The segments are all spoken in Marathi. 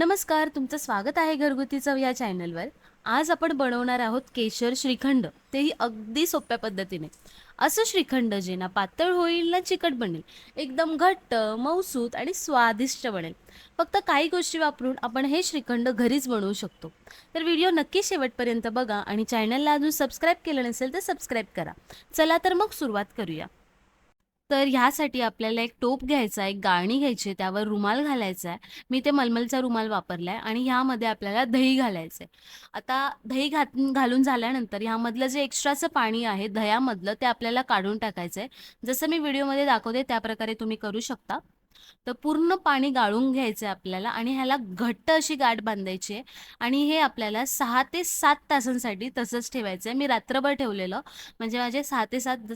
नमस्कार तुमचं स्वागत आहे घरगुती चव या चॅनलवर. आज आपण बनवणार आहोत केशर श्रीखंड. तेही अगदी सोप्या पद्धतीने. असं श्रीखंड जे ना पातळ होईल ना चिकट बनेल एकदम घट्ट मऊसूत आणि स्वादिष्ट बनेल. फक्त काही गोष्टी वापरून आपण हे श्रीखंड घरीच बनवू शकतो. तर व्हिडिओ नक्की शेवटपर्यंत बघा आणि चॅनलला अजून सबस्क्राईब केलं नसेल तर सबस्क्राईब करा. चला तर मग सुरुवात करूया. तर ह्यासाठी आपल्याला एक टोप घ्यायचा आहे एक गाळणी घ्यायची आहे, त्यावर रुमाल घालायचा आहे. मी ते मलमलचा रुमाल वापरला आहे आणि ह्यामध्ये आपल्याला दही घालायचं आहे आता दही घात घालून झाल्यानंतर ह्यामधलं जे एक्स्ट्राचं पाणी आहे दह्यामधलं ते आपल्याला काढून टाकायचं आहे जसं मी व्हिडिओमध्ये दाखवते त्या प्रकारे तुम्ही करू शकता. तर पूर्ण पाणी गाळून घ्यायचं आहे आपल्याला आणि ह्याला घट्ट अशी गाठ बांधायची आहे आणि हे आपल्याला सहा ते सात तासांसाठी तसंच ठेवायचं आहे मी रात्रभर ठेवलेलं. म्हणजे माझे सहा ते सात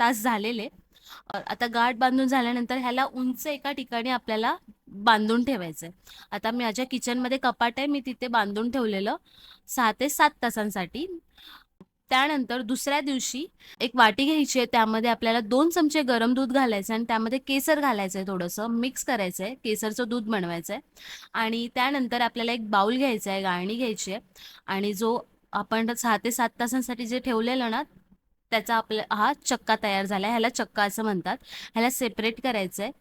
तास झालेले. आता गाठ बांधून झाल्यानंतर ह्याला उंच एका ठिकाणी आपल्याला बांधून ठेवायचं आहे आता माझ्या किचनमध्ये कपाट आहे मी तिथे बांधून ठेवलेलं सहा ते सात तासांसाठी. त्यानंतर दुसऱ्या दिवशी एक वाटी घ्यायची आहे त्यामध्ये आपल्याला दोन चमचे गरम दूध घालायचं आणि त्यामध्ये केसर घालायचं आहे थोडंसं. मिक्स करायचं आहे केसरचं दूध बनवायचं आहे आणि त्यानंतर आपल्याला एक बाऊल घ्यायचा आहे गाळणी घ्यायची आहे. आणि जो आपण सहा ते सात तासांसाठी जे ठेवलेलं ना त्याचा आपला हा चक्का तयार झाला ह्याला चक्का असं म्हणतात. ह्याला सेपरेट करायचं आहे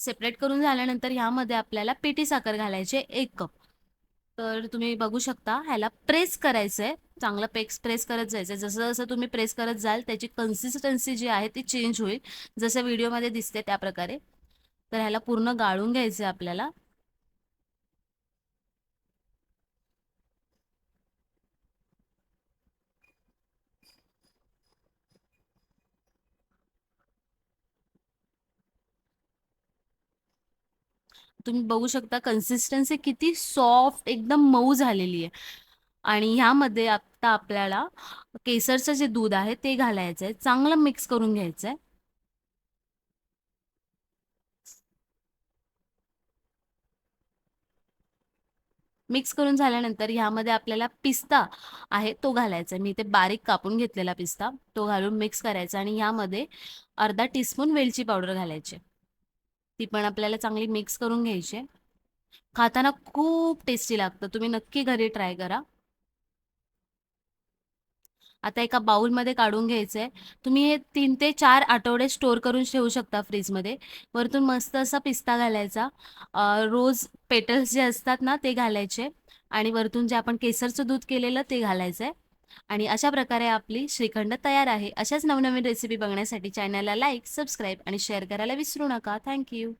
सेपरेट करून झाल्यानंतर ह्यामध्ये आपल्याला पेटी साखर घालायची एक कप तर तुम्ही बघू शकता ह्याला प्रेस करायचं आहे चांगलं पेक्स प्रेस करत जायचं आहे जसं जसं तुम्ही प्रेस करत जाल त्याची कन्सिस्टन्सी जी आहे ती चेंज होईल. जसं व्हिडिओमध्ये दिसते त्या प्रकारे तर ह्याला पूर्ण गाळून घ्यायचं आहे आपल्याला. तुम्ही बघू शकता कन्सिस्टन्सी किती सॉफ्ट एकदम मऊ झालेली आहे. आणि ह्यामध्ये आता आपल्याला केसरचं जे दूध आहे ते घालायचं आहे. चांगलं मिक्स करून घ्यायचं आहे मिक्स करून झाल्यानंतर ह्यामध्ये आपल्याला पिस्ता आहे तो घालायचा आहे. मी ते बारीक कापून घेतलेला पिस्ता तो घालून मिक्स करायचा. आणि ह्यामध्ये अर्धा टीस्पून वेलची पावडर घालायची आहे. ती पण आपल्याला चांगली मिक्स करून घ्यायची आहे. खाताना खूप टेस्टी लागतं. तुम्ही नक्की घरी ट्राय करा. आता एका बाउलमध्ये काढून घ्यायचं आहे तुम्ही हे तीन ते चार आठवडे स्टोअर करून ठेवू शकता फ्रीजमध्ये वरतून मस्त असा पिस्ता घालायचा. रोज पेटल्स जे असतात ना ते घालायचे. आणि वरतून जे आपण केसरचं दूध केलेलं ते घालायचं आहे आणि अशा प्रकारे आपली श्रीखंड तयार आहे. अशाच नवनवीन रेसिपी बघण्यासाठी चॅनलला लाईक सबस्क्राईब आणि शेअर करायला विसरू नका. थँक्यू